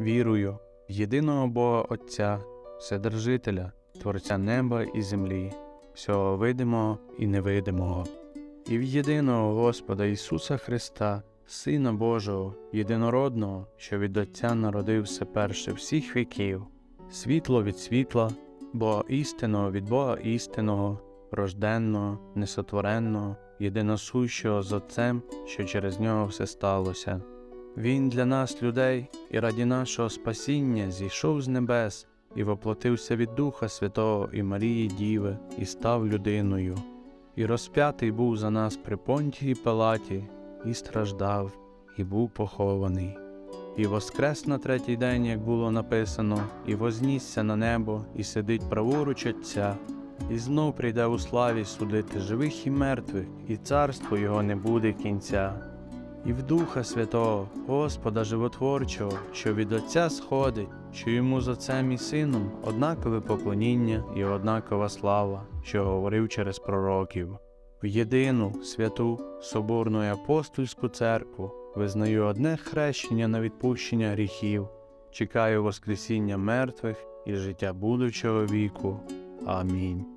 Вірую в єдиного Бога Отця, Вседержителя, Творця неба і землі, всього видимого і невидимого, і в єдиного Господа Ісуса Христа, Сина Божого, єдинородного, що від Отця народився перше всіх віків, світло від світла, Бога істинного від Бога істинного, рожденного, несотвореного, єдиносущого з Отцем, що через нього все сталося. Він для нас, людей, і раді нашого спасіння зійшов з небес і воплотився від Духа Святого і Марії Діви, і став людиною, і розп'ятий був за нас при понтії Палаті, і страждав, і був похований. І воскрес на третій день, як було написано, і вознісся на небо, і сидить праворуч Отця, і знов прийде у славі судити живих і мертвих, і царство його не буде кінця і в Духа Святого, Господа Животворчого, що від Отця сходить, що йому з Отцем і Сином однакове поклоніння і однакова слава, що говорив через пророків. В єдину святу Соборну і апостольську церкву визнаю одне хрещення на відпущення гріхів, чекаю Воскресіння мертвих і життя будучого віку. Амінь.